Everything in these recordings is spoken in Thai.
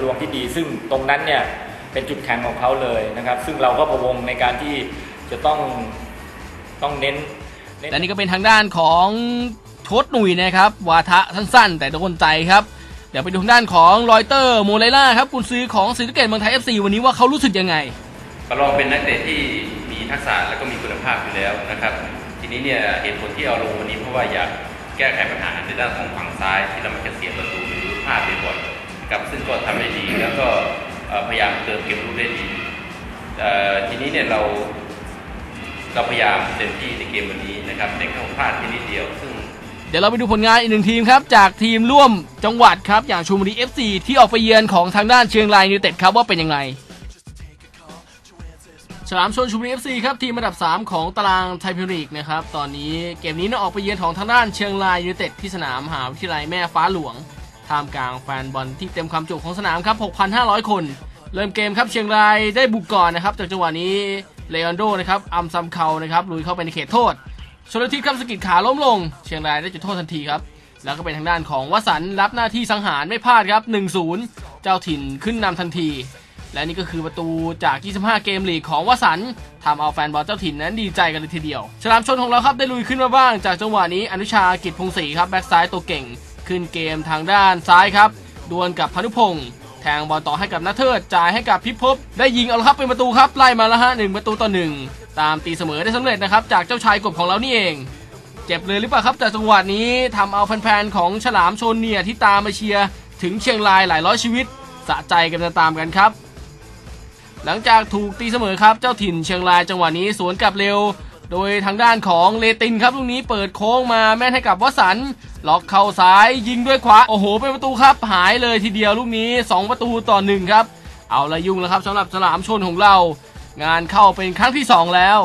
รวมที่ดี ซึ่งตรงนั้นเนี่ยเป็นจุดแข็งของเขาเลยนะครับ ซึ่งเราก็พะวงในการที่จะต้องต้องเน้นเน้นและนี่ก็เป็นทางด้านของโชดหนุ่ยนะครับ วาทะสั้นๆ แต่โดนใจครับ เดี๋ยวไปดูทางด้านของรอยเตอร์โมเลล่าครับกุนซื้อของศรีสะเกดเมืองไทย FC วันนี้ว่าเขารู้สึกยังไงประลองเป็นนักเตะที่มีทักษะและก็มีคุณภาพอยู่แล้วนะครับ ทีนี้เนี่ยเหตุผลที่เอาลงวันนี้เพราะว่าอยากแก้ไขปัญหาในด้านของฝั่งซ้ายที่เรามักจะเสียประตูหรือพลาดบ่อยๆ นะครับซึ่งก็ทำได้ดีแล้วก็พยายามเติมเกมรุกได้ดีทีนี้เนี่ยเราเราพยายามเต็มที่ในเกมวันนี้นะครับแต่ก็พลาดแค่นิดเดียวซึ่งเดี๋ยวเราไปดูผลงานอีกหนึ่งทีมครับ จากทีมร่วมจังหวัดครับ อย่างชลบุรี FC ที่ออกไปเยือนของทางด้านเชียงรายยูไนเต็ดครับว่าเป็นยังไงฉลามชนชลบุรี FC ครับทีมอันดับ 3 ของตารางไทยพิร์ลีกนะครับตอนนี้เกมนี้น่าออกไปเยือนของทางด้านเชียงรายยูไนเต็ดที่สนามมหาวิทยาลัยแม่ฟ้าหลวง ท่ามกลางแฟนบอลที่เต็มความจุของสนามครับ 6,500 คน เริ่มเกมครับเชียงรายได้บุกก่อนนะครับจากจังหวะนี้เลอันโดนะครับอัมซัมเขานะครับลุยเข้าไปในเขตโทษชลทิศครับสะกิดขาล้มลง เชียงรายได้จุดโทษทันทีครับ แล้วก็เป็นทางด้านของวสันรับหน้าที่สังหารไม่พลาดครับ 1-0 เจ้าถิ่นขึ้นนำทันที และนี่ก็คือประตูจาก 25 เกมลีกของวสันทำเอาแฟนบอลเจ้าถิ่นนั้นดีใจกันเลยทีเดียว ฉลามชนของเราครับได้ลุยขึ้นมาบ้าง จากจังหวะนี้อนุชากิจพงศรีครับแบ็กซ้ายตัวเก่ง ขึ้นเกมทางด้านซ้ายครับ ดวลกับพนุพงศ์แทงบอลต่อให้กับนัทเทิดจ่ายให้กับพิภพได้ยิงเอาละครับเป็นประตูครับไล่มาแล้วฮะหนึ่งประตูต่อหนึ่งตามตีเสมอได้สำเร็จนะครับ จากเจ้าชายกบของเรานี่เอง เจ็บเลยหรือเปล่าครับแต่จังหวะนี้ทำเอาแฟนๆของฉลามชนเนี่ยที่ตามมาเชียร์ถึงเชียงรายหลายร้อยชีวิตสะใจกันตามกันครับ หลังจากถูกตีเสมอครับเจ้าถิ่นเชียงรายจังหวะนี้สวนกลับเร็ว โดยทางด้านของเลตินครับลูกนี้เปิดโค้งมาแม่นให้กับวสันล็อกเข้าซ้ายยิงด้วยขวาโอ้โห เป็นประตูครับหายเลยทีเดียวลูกนี้ 2 ประตูต่อหนึ่งครับ เอาละยุ่งแล้วครับสำหรับฉลามชนของเรา งานเข้าเป็นครั้งที่ 2 แล้ว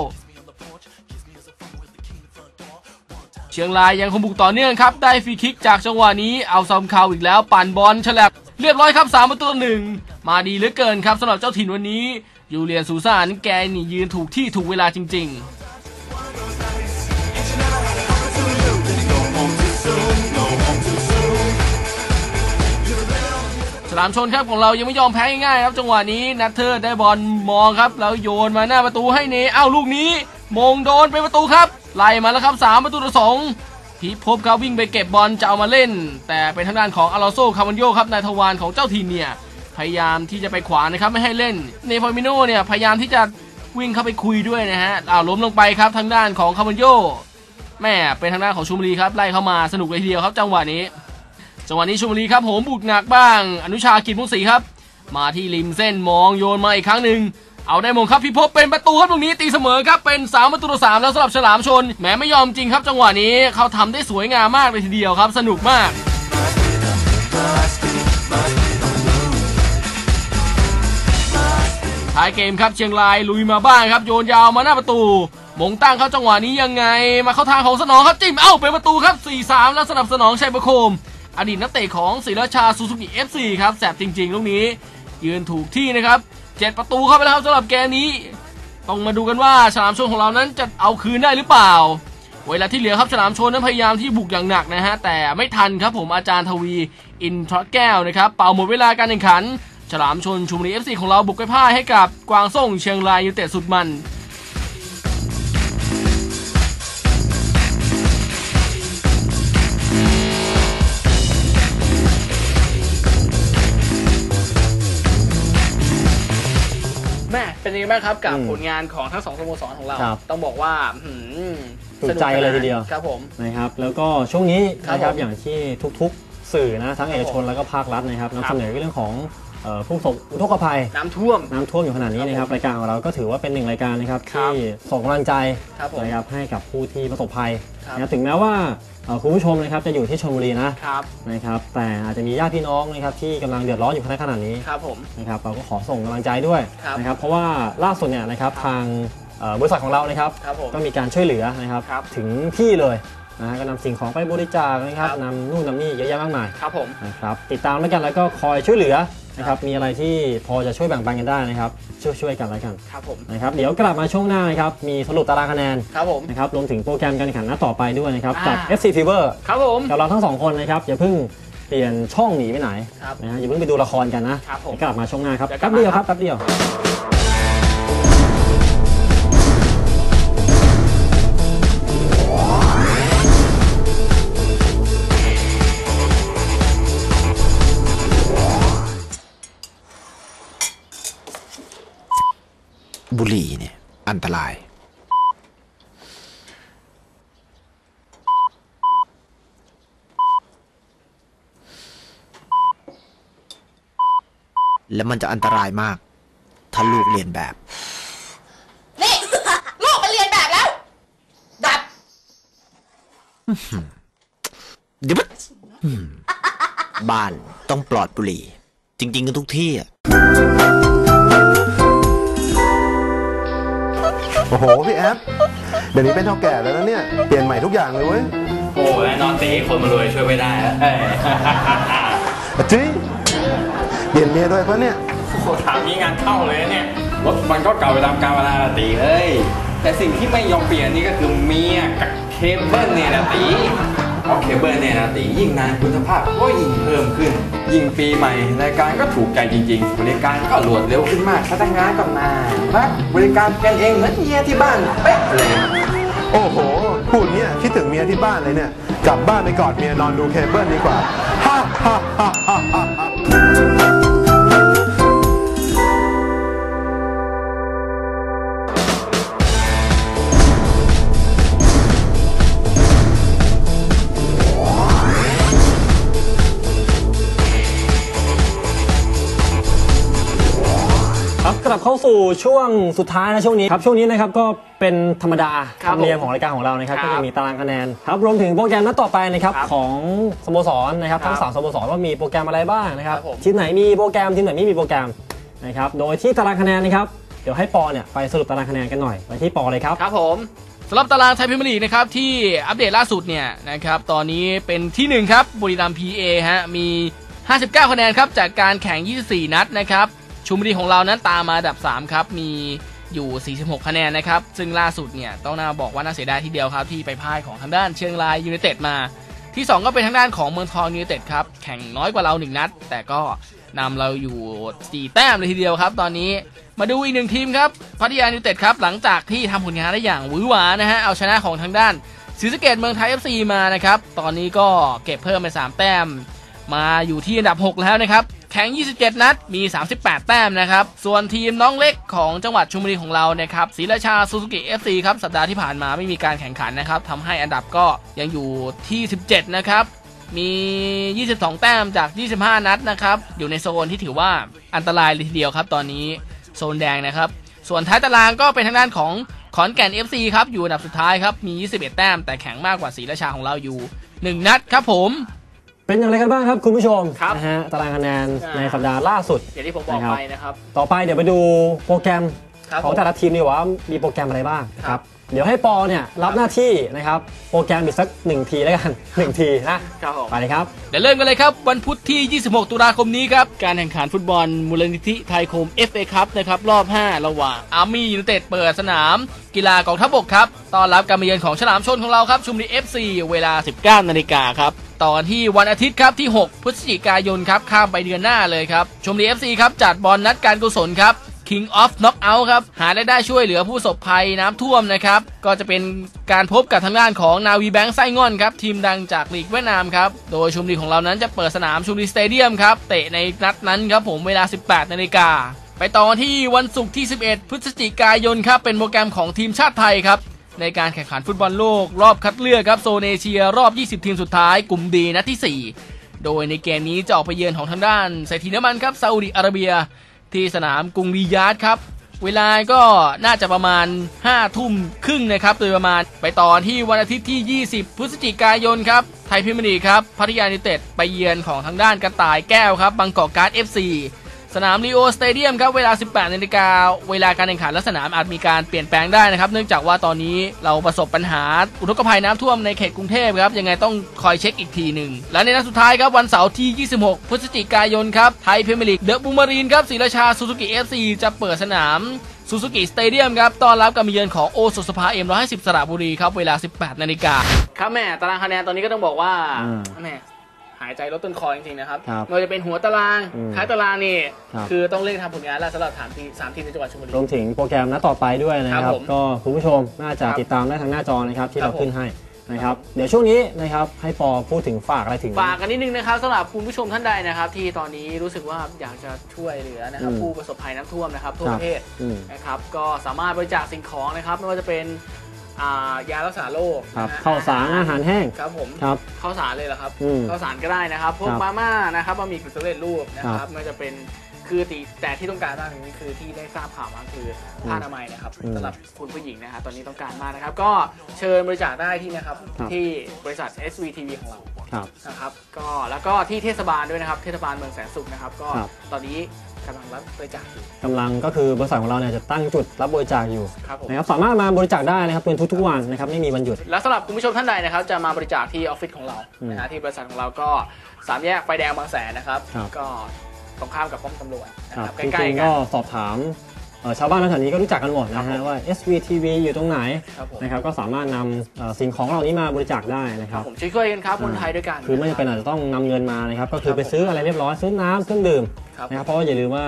เชียงรายยังคงบุกต่อเนื่องครับ ได้ฟรีคิกจากจังหวะนี้เอาซอมคาวอีกแล้วปั่นบอลฉลับเรียบร้อยครับ3ประตูหนึ่งมาดีเหลือเกินครับสำหรับเจ้าถิ่นวันนี้ยูเลียนซูซานแกนี่ยืนถูกที่ถูกเวลาจริง ๆ ลามชนครับของเรายังไม่ยอมแพ้ง่ายๆครับ จังหวะนี้นัทเทอร์ได้บอลมองครับ แล้วโยนมาหน้าประตูให้เนเอ้าลูกนี้มงโดนเป็นประตูครับไล่มาแล้วครับ 3 ประตูต่อสองพิภพครับวิ่งไปเก็บบอลจะเอามาเล่น แต่เป็นทางด้านของอาลาโซคามันโยครับนายทวารของเจ้าทีมเนี่ยพยายามที่จะไปขวานะครับไม่ให้เล่นเนฟอร์มิโนเนี่ยพยายามที่จะวิ่งเข้าไปคุยด้วยนะฮะอ้าวล้มลงไปครับทางด้านของคามันโยแม่เป็นทางด้านของชูมรีครับไล่เข้ามาสนุกเลยทีเดียวครับจังหวะนี้ จังหวะนี้ชลบุรีครับโหมบุกหนักบ้าง อนุชากิจมุกศรีครับ มาที่ริมเส้นมองโยนมาอีกครั้งหนึ่งเอาได้มงครับพิภพเป็นประตูครับตรงนี้ตีเสมอครับเป็น3ประตูต่อสามแล้วสำหรับฉลามชนแหมไม่ยอมจริงครับ จังหวะนี้เขาทำได้สวยงามมากเลยทีเดียวครับ สนุกมากท้ายเกมครับเชียงรายลุยมาบ้างครับโยนยาวมาหน้าประตู มงตั้งเข้าจังหวะนี้ยังไง มาเข้าทางของสนองครับจิ้มเอ้าเป็นประตูครับ 4-3 แล้วสนับสนองชัยประโคม อดีตนักเตะของศรีราชาซูซูกิ FC ครับแสบจริง ๆ ลูกนี้ ยืนถูกที่นะครับเจ็ดประตูเข้าไปแล้วครับสำหรับเกมนี้ ต้องมาดูกันว่าฉลามชนของเรานั้นจะเอาคืนได้หรือเปล่า เวลาที่เหลือครับฉลามชนนั้นพยายามที่บุกอย่างหนักนะฮะแต่ไม่ทันครับผมอาจารย์ทวีอินทรแก้วนะครับเป่าหมดเวลาการแข่งขัน ฉลามชนชุมบุรี FC ของเราบุกไปพ่ายให้กับกวางส่งเชียงรายยูเต็ดสุดมัน บ้างครับกับอืมผลงานของทั้งสองสโมสรของเรา ครับ ต้องบอกว่าหืมถูกใจเลยทีเดียวครับผม นะครับแล้วก็ช่วงนี้ครับนะครับผมอย่างที่ทุกๆ สื่อนะทั้งครับเอกชนแล้วก็ภาครัฐนะครับครับนำเสนอเรื่องของเอ่อ ผู้ประสบอุทกภัย น้ำท่วม น้ำท่วมอยู่ขนาดนี้นะคครัรับบผมรายการของเราก็ถือว่าเป็นหนึ่งรายการนะครับครับที่ส่งกำลังใจครับผมนะครับให้กับผู้ที่ประสบภัยครับ นะครับถึงแม้ว่าเอ่อคุณผู้ชมนะครับจะอยู่ที่ชลบุรีนะครับ นะครับแต่อาจจะมีญาติพี่น้องนะครับที่กำลังเดือดร้อนอยู่ขนาดนี้ครับผม นะครับเราก็ขอส่งกำลังใจด้วยครับนะครับเพราะว่าล่าสุดเนี่ยนะครับทางเอ่อบริษัทของเรานะครับ ครับผมก็มีการช่วยเหลือนะครับครับถึงที่เลยนะฮะก็นำสิ่งของไปบริจาคนะครับครับ นำนู่นนำนี่เยอะแยะมากมาย ครับผม นะครับติดตามแล้วกันแล้วก็คอยช่วยเหลือ นะครับมีอะไรที่พอจะช่วยแบ่งปันกันได้นะครับ ช่วยช่วยกันแล้วกันครับผมนะครับเดี๋ยวกลับมาช่วงหน้านะครับมีสรุปตารางคะแนนครับผมนะครับรวมถึงโปรแกรมการแข่งขันนัดต่อไปด้วยนะครับอ่ากับ FC Fever ครับผมกับเราทั้งสองคนนะครับอย่าเพิ่งเปลี่ยนช่องหนีไปไหนครับนะฮะอย่าเพิ่งไปดูละครกันนะครับผมเดี๋ยวกลับมาช่วงหน้าครับเดี๋ยวกลัแป๊บบมาเดียวครับแป๊บเดียว บุหรี่เนี่ย อันตราย แล้วมันจะอันตรายมาก ถ้าลูกเรียนแบบ นี่ ลูกไปเรียนแบบแล้ว ดับ เดี๋ยวมันอืมบ้านต้องปลอดบุหรี่ จริง ๆ กันทุกที่อะ โอ้โหพี่แอฟเดี๋ยวนี้เป็นเท่าแก่แล้วนะเนี่ยเปลี่ยนใหม่ทุกอย่างเลยเว้ยโอ้ยนอนตีคนมารวยช่วยไม่ได้แล้วอะจี้เปลี่ยนเมียด้วยเพราะเนี่ยโอ้โหถามนี้งานเข้าเลยนะเนี่ยรถมันก็เก่าไปตามกาลเวลาละตีเอ้ยแต่สิ่งที่ไม่ยอมเปลี่ยนนี่ก็คือเมียกับเคเบิลเนี่ยนะตี เพราะเคเบิลเนี่ยนะตียิ่งนานคุณภาพก็ยิ่งเพิ่มขึ้น ยิ่งปีใหม่รายการก็ถูกใจจริง ๆ บริการก็รวดเร็วขึ้นมากพนักงานก็มารักบริการกันเองเหมือนเมียที่บ้านเป๊ะเลยโอ้โหพูดเนี่ยคิดถึงเมียที่บ้านเลยเนี่ยกลับบ้านไปกอดเมียนอนดูเคเบิลดีกว่าฮ่าฮ่าฮ่าฮ่าฮ่า ลับเข้าสู่ช่วงสุดท้ายนะช่วงนี้ครับช่วงนี้นะครับก็เป็นธรรมดาครับธรรมเนียมผมของรายการของเรานะครับครับก็จะมีตารางคะแนนครับรวมถึงโปรแกรมนัดต่อไปนะครับครับของสโมสรนะครับครับทั้งสามสโมสรว่ามีโปรแกรมอะไรบ้างนะครับครับผม ทีมไหนมีโปรแกรมทีมไหนไม่มีโปรแกรมนะครับโดยที่ตารางคะแนนนะครับเดี๋ยวให้ปอเนี่ยไปสรุปตารางคะแนนกันหน่อยไปที่ปอเลยครับ ครับผมสำหรับตารางไทยพรีเมียร์ลีกนะครับที่อัปเดตล่าสุดเนี่ยนะครับตอนนี้เป็นที่1ครับบุรีรัมย์ PA ฮะมี 59 คะแนนครับจากการแข่ง 24 นัดนะครับ ชุมบุรีของเรานั้นตามมาอันดับ 3 ครับ มีอยู่ 46 คะแนนนะครับ ซึ่งล่าสุดเนี่ยต้องน่าบอกว่าน่าเสียดายทีเดียวครับ ที่ไปพ่ายของทางด้านเชียงรายยูไนเต็ดมา ที่ 2 ก็เป็นทางด้านของเมืองทองยูไนเต็ดครับ แข่งน้อยกว่าเรา 1 นัด แต่ก็นำเราอยู่ 4 แต้มเลยทีเดียวครับ ตอนนี้มาดูอีกหนึ่งทีมครับพัทยายูไนเต็ดครับหลังจากที่ทำผลงานได้อย่างหวือหวานะฮะเอาชนะของทางด้านศรีสะเกดเมืองไทย FC มานะครับตอนนี้ก็เก็บเพิ่มไป 3 แต้ม มาอยู่ที่อันดับ 6 แล้วนะครับ แข่ง 27 นัด มี 38 แต้มนะครับ ส่วนทีมน้องเล็กของจังหวัดชลบุรีของเรานะครับศรีราชาซูซูกิ FC ครับ สัปดาห์ที่ผ่านมาไม่มีการแข่งขันนะครับทำให้อันดับก็ยังอยู่ที่ 17 นะครับ มี 22 แต้มจาก 25 นัดนะครับ อยู่ในโซนที่ถือว่าอันตรายเลยทีเดียวครับ ตอนนี้โซนแดงนะครับ ส่วนท้ายตารางก็เป็นทางด้านของขอนแก่น FC ครับ อยู่อันดับสุดท้ายครับ มี 21 แต้ม แต่แข็งมากกว่าศรีราชาของเราอยู่ 1 นัดครับผม เป็นอย่างไรกันบ้างครับคุณผู้ชมครับ นะฮะตารางคะแนนอ่าในสัปดาห์ล่าสุด อย่างที่ผมบอกนะครับไปนะครับ ต่อไปเดี๋ยวไปดูโปรแกรมครับของแต่ละทีมดีกว่ามีโปรแกรมอะไรบ้างครับ เดี๋ยวให้ปอเนี่ยรับหน้าที่นะครับโปรแกรมอีกสักหนึ่งทีแล้วกัน หนึ่งทีนะครับผม ไปเลยครับ เดี๋ยวเริ่มกันเลยครับ วันพุธที่ 26 ตุลาคมนี้ครับ การแข่งขันฟุตบอลมูลนิธิไทยโคม FA ครับนะครับรอบ 5 ระหว่างอาร์มี่ยูไนเต็ดเปิดสนาม กีฬากองทัพบกครับต้อนรับการมาเยือนของฉลามชนของเราครับ ชุมบุรี FC เวลา 19 นาฬิกาครับ ต่อนที่วันอาทิตย์ครับที่ 6 พฤศจิกายนครับข้ามไปเดือนหน้าเลยครับชมบุรี FC ครับจัดบอลนัดการกุศลครับ King of Knockout ครับ หารายได้ช่วยเหลือผู้ประสบภัยน้ำท่วมนะครับ ก็จะเป็นการพบกับทางด้านของนาวีแบงค์ไส้งอนครับ ทีมดังจากลีกเวียดนามครับ โดยชุมรีของเรานั้นจะเปิดสนามชุมรีสเตเดียมครับ เตะในนัดนั้นครับผมเวลา 18นาฬิกาไปต่อที่วันศุกร์ที่ 11 พฤศจิกายนครับ เป็นโปรแกรมของทีมชาติไทยครับ ในการแข่งขันฟุตบอลโลก รอบคัดเลือกครับโซนเอเชียรอบ 20 ทีมสุดท้ายกลุ่มดีนัดที่ 4 โดยในเกมนี้จะออกไปเยือนของทางด้านเศรษฐีน้ำมันครับซาอุดิอาระเบีย ที่สนามกรุงริยาดครับ เวลาก็น่าจะประมาณ 5 ทุ่มครึ่งนะครับโดยประมาณไปต่อที่วันอาทิตย์ที่ 20 พฤศจิกายนครับไทยพิมยร์ลีครับพัทยายูไนเต็ดไปเยือนของทางด้านกระต่ายแก้วครับบางกอกการ์ด FC สนามลีโอสเตเดียมครับเวลา 18นาฬิกาเวลาการแข่งขันและสนามอาจมีการเปลี่ยนแปลงได้นะครับ เนื่องจากว่าตอนนี้เราประสบปัญหาอุทกภัยน้ำท่วมในเขตกรุงเทพครับ ยังไงต้องคอยเช็คอีกทีหนึ่ง และในนัดสุดท้ายครับวันเสาร์ที่ 26 พฤศจิกายนครับ ไทยพรีเมียร์ลีกเดอะบูมารีนครับศรีราชาซูซูกิ FC จะเปิดสนามซูซูกิสเตเดียมครับต้อนรับการมาเยือนของโอสุสภาเอ็มร้อยห้าสิบสระบุรีครับเวลา 18นาฬิกาครับแม่ตารางคะแนนตอนนี้ก็ต้องบอกว่าอืมแม่ หายใจลดต้นคอจริงๆนะครับครับไม่ว่าจะเป็นหัวตารางอืมท้ายตารางนี่ครับ คือต้องเร่งทำผลงานแล้วสำหรับสามทีมสามทีมในจังหวัดชลบุรี รวมถึงโปรแกรมนัดต่อไปด้วยนะคครัรับบผมก็คุณผู้ชมน่าจะครับติดตามได้ทางหน้าจอนะครับที่ครับ เราขึ้นให้นะครับเดี๋ยวช่วงนี้นะครับให้ปอพูดถึงฝากอะไรถึง ฝากกันนิดนึงนะครับสำหรับคุณผู้ชมท่านใดนะครับ ที่ตอนนี้รู้สึกว่าอยากจะช่วยเหลือนะครับ อืมผู้ประสบภัยน้ำท่วมนะครับทั่วคปรับระเทศ อืม นะครับก็สามารถบริจาคสิ่งของนะครับไม่ว่าจะเป็น อ่ายารักษาโรคครับนะฮะข้าวสารอาหารแห้งครับผมครับ ข้าวสารเลยเหรอครับอืมข้าวสารก็ได้นะครับ พวกครับมาม่านะครับบะหมี่กึ่งสำเร็จรูปนะคครัรับบไม่ว่าจะเป็นคือตีแต่ที่ต้องการมากนี้คือที่ได้ทราบข่าวมาคือผ้าอนามัยนะครับอืมสำหรับคุณผู้หญิงนะครับตอนนี้ต้องการมากนะครับ ก็เชิญบริจาคได้ที่นะครับครับ ที่บริษัท SVTV ของเรา ครับ นะครับก็แล้วก็ที่เทศบาลด้วยนะครับ เทศบาลเมืองแสนสุขนะครับ ก็ครับตอนนี้ กำลังรับบริจาคอยู่ กำลังก็คือบริษัทของเราเนี่ยจะตั้งจุดรับบริจาคอยู่ครับผม นะครับสามารถมาบริจาคได้นะครับเป็นทุกๆวันนะครับไม่มีวันหยุด แล้วสำหรับคุณผู้ชมท่านใดนะครับจะมาบริจาคที่ออฟฟิศของเราอืมนะฮะที่บริษัทของเราก็สามแยกไฟแดงบางแสนนะครับ ครับก็ตรงข้ามกับป้อมตำรวจนะคครัรับบใกจล้ริงๆๆกัก็นสอบถามเอ่อชาวบ้านแถวนี้ก็รู้จักกันหมดนะครัฮะบผมว่า SVTV อยู่ตรงไหนครับผม นะครับก็สามารถนำเอ่อสิ่งของเหล่านี้มาบริจาคได้นะคครัรับบ ผมช่วยๆกันครับคนไทยด้วยกันคือไม่จำเป็นอาจจะต้องนำเงินมานะครับก็คือไปซื้ออะไรเรียบร้อยซื้อน้ำเครื่องดื่ม ครับนะครับเพราะว่าอย่าลืมว่า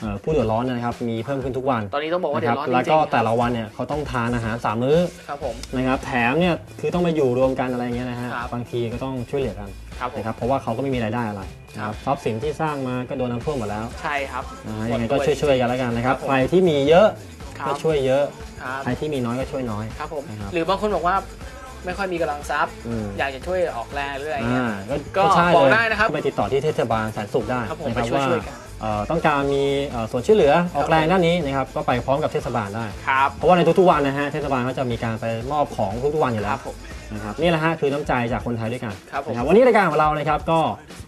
เอ่อผู้เดือดร้อนนะครับมีเพิ่มขึ้นทุกวันตอนนี้ต้องบอกว่านะเดืคอรัดร้อนจริงๆแล้วก็แต่ละวันเนี่ยเขาต้องทานอาหารสามมื้อครับผม นะครับแถมเนี่ยคือต้องมาอยู่รวมกันอะไรเงี้ยนะฮะครับ บางทีก็ต้องช่วยเหลือกันครับผม นะครับเพราะว่าเขาก็ไม่มีรายได้อะไรนะครับทรัพย์สินที่สร้างมาก็โดนน้ำท่วมหมดแล้วใช่ครับนะฮะยังไงก็ช่วยๆกันแล้วกันนะครับครับผมใครที่มีเยอะครับก็ช่วยเยอะ ครับใครที่มีน้อยก็ช่วยน้อย ครับผม นะครับ หรือบางคนบอกว่า ไม่ค่อยมีกำลังทรัพย์ อืม อยากจะช่วยออกแรงหรืออะไรเงี้ย อ่าก็ก็ใช่บอกเลยได้นะครับ ก็ไปติดต่อที่เทศบาลแสนสุขได้ครับผมนะครัไปช่วยว่า ช่วยกันเอ่อ ต้องการมีเอ่อส่วนช่วยเหลือออกแรงด้านนี้นะครับก็ไปพร้อมกับเทศบาลได้ ครับ เพราะว่าในทุกๆวันนะฮะเทศบาลก็จะมีการไปมอบของทุกๆวันอยู่คแล้รัวบผม นะครับนี่แหละฮะคือน้ำใจจากคนไทยด้วยกันครับผมนะครับวันนี้รายการของเรานะครับก็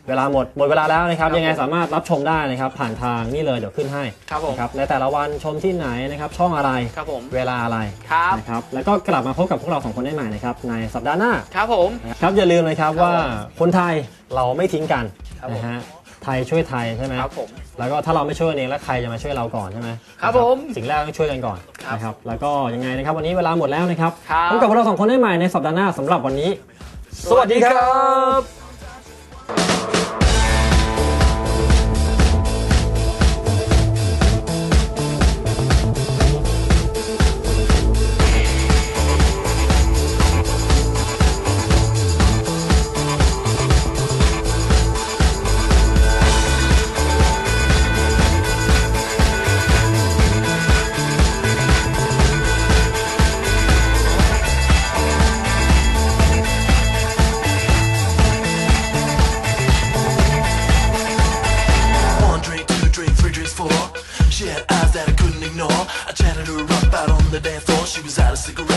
เวลาหมดหมดเวลาแล้วนะครับครับยังไงผมสามารถรับชมได้นะครับผ่านทางนี่เลยเดี๋ยวขึ้นให้ครับผม นะครับในแต่ละวันชมที่ไหนนะครับช่องอะไรครับผม เวลาอะไรครับ นะครับแล้วก็กลับมาพบกับพวกเราสองคนได้ใหม่นะครับในสัปดาห์หน้า ครับผม ครับอย่าลืมนะครับครับว่าคนไทยเราไม่ทิ้งกันครับผม นะฮะ ไทยช่วยไทยใช่ไหมครับผมแล้วก็ถ้าเราไม่ช่วยกันเองแล้วใครจะมาช่วยเราก่อนใช่ไหมครับนะผมสิ่งแรกต้องช่วยกันก่อนครับนะครับแล้วก็ยังไงนะครับวันนี้เวลาหมดแล้วนะครับครับพบกับพวกเราสองคนได้ใหม่ในสัปดาห์หน้าสำหรับวันนี้ สวัสดีครับ the dance floor. She was out of cigarettes,